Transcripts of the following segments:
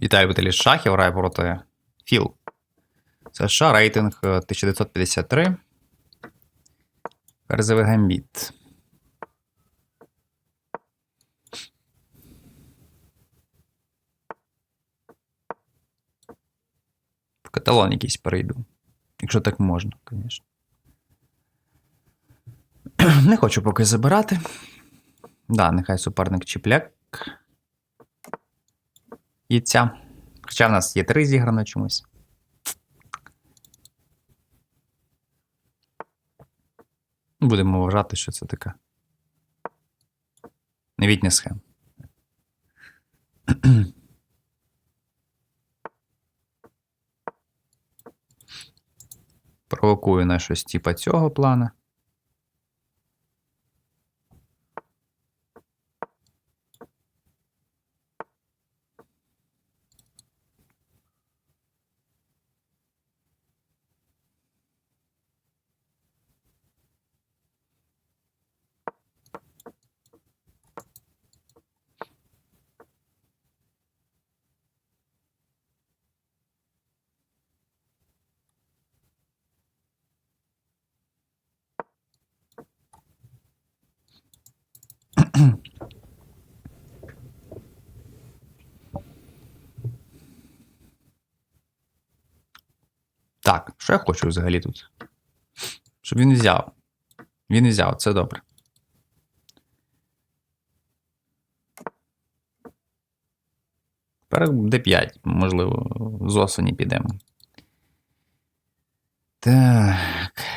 Віталій Віталій Шахів грає проти Філ. США рейтинг е, 1953. Ферзевий гамбіт. В каталон якийсь перейду. Якщо так можна, звісно. Не хочу поки забирати. Да, нехай суперник чіпляк. І ця. Хоча в нас є три зіграно чомусь. Будемо вважати, що це така. Новітня схема. Провокую на щось типа цього плана. Так, що я хочу взагалі тут? Щоб він взяв. Він взяв, це добре. Тепер D5, можливо, з осені підемо. Так.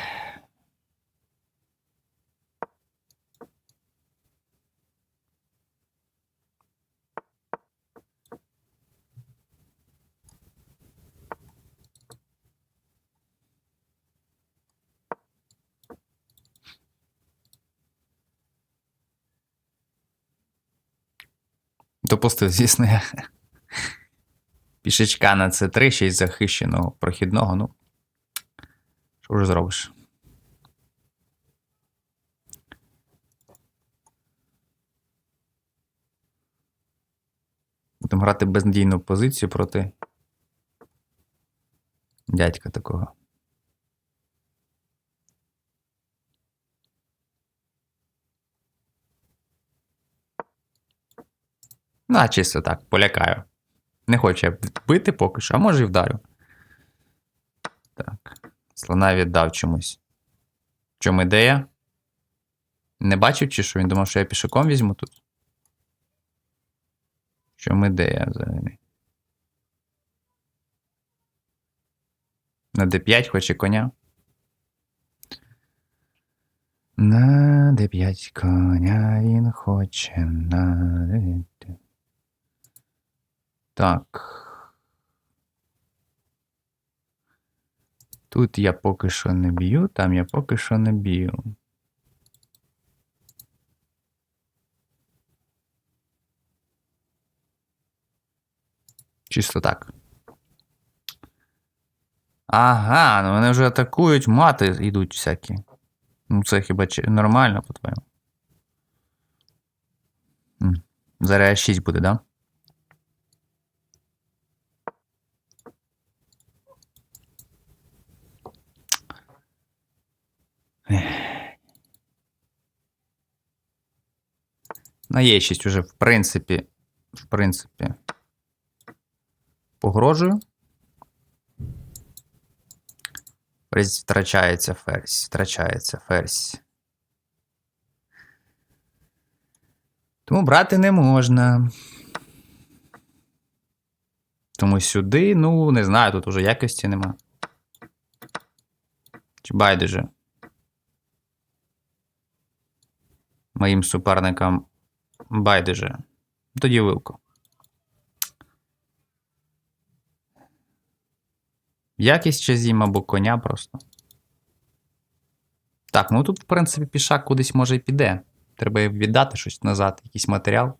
Допустив, звісно, я. Пішечка на С3, ще й захищеного прохідного. Ну. Що вже зробиш? Будемо грати безнадійну позицію проти дядька такого. Ну, а чисто так, полякаю. Не хочу я бити поки що, а може і вдарю. Так. Слона віддав чомусь. В чому ідея? Не бачив, чи що він думав, що я пішаком візьму тут? Чому ідея взагалі? На D5 хоче коня. На D5 коня він хоче на D5. Так. Тут я поки що не б'ю, там я поки що не б'ю. Чисто так. Ага, ну вони вже атакують, мати йдуть всякі. Ну, це хіба нормально, по-твоєму? М, Зараз 6 буде, да? На Е6 уже, в принципі, в принципі, погрожую. Ферзь втрачається ферзь, втрачається ферзь. Тому брати не можна. Тому сюди, ну, не знаю, тут уже якості нема. Чи байдуже. Моїм суперникам байдуже. Тоді вилку. Якість чи або коня просто. Так, ну тут, в принципі, пішак кудись може і піде. Треба віддати щось назад, якийсь матеріал.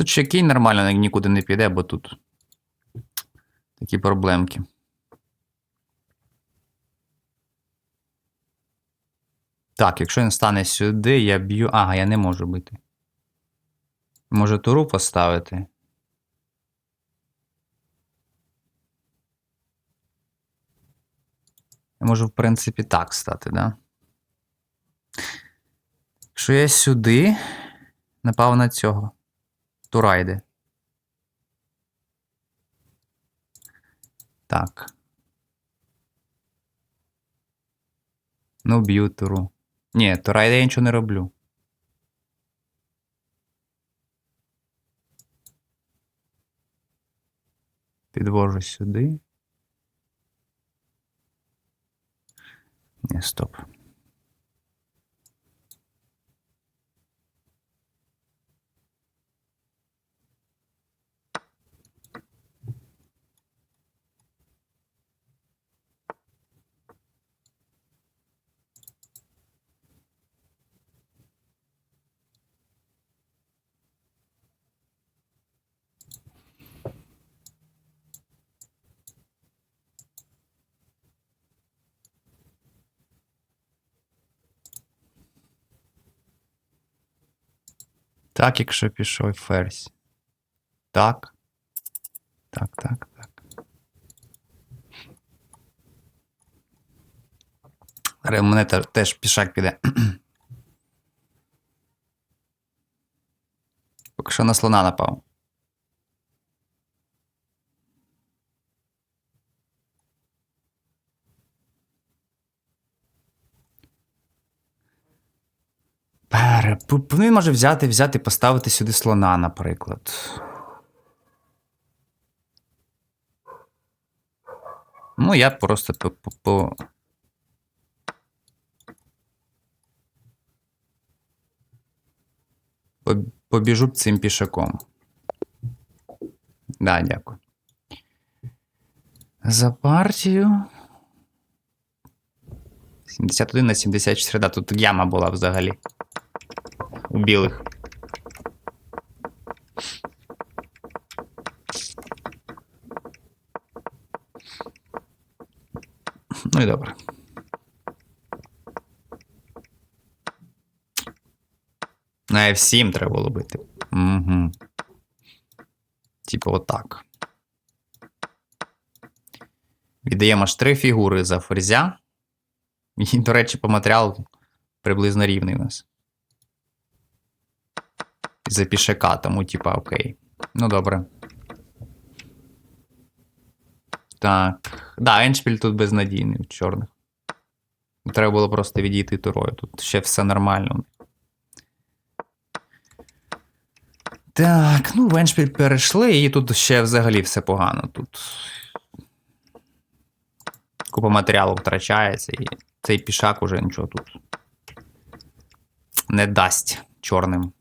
Тут ще кінь нормально нікуди не піде, бо тут такі проблемки. Так, якщо він стане сюди, я б'ю. Ага, я не можу бити. Може туру поставити? Я можу, в принципі, так стати, да? Якщо я сюди, напав на цього. Тура йде. Так. Ну, б'ю туру. Ні, тура йде, я нічого не роблю. Підвожу сюди. Ні, стоп. Так, якщо пішов ферзь. Так. Так, так, так. У мене теж пішак піде. Поки що на слона напав. Перепуп. Ну, він може взяти, взяти, поставити сюди слона, наприклад. Ну, я просто по. по, по... по- Побіжу цим пішаком. Да, дякую. За партію. 71 на 74. Да, тут яма була взагалі. У білих. Ну і добре. На F7 треба було. Угу. Типу отак. Віддаємо аж три фігури за ферзя. І, до речі, по матеріалу приблизно рівний у нас. За пішака, тому, типа, окей. Ну, добре. Так. Да, Еншпіль тут безнадійний у чорних. Треба було просто відійти турою. Тут ще все нормально. Так, ну, в Еншпіль перейшли, і тут ще взагалі все погано. Тут купа матеріалу втрачається, і цей пішак уже нічого тут не дасть чорним.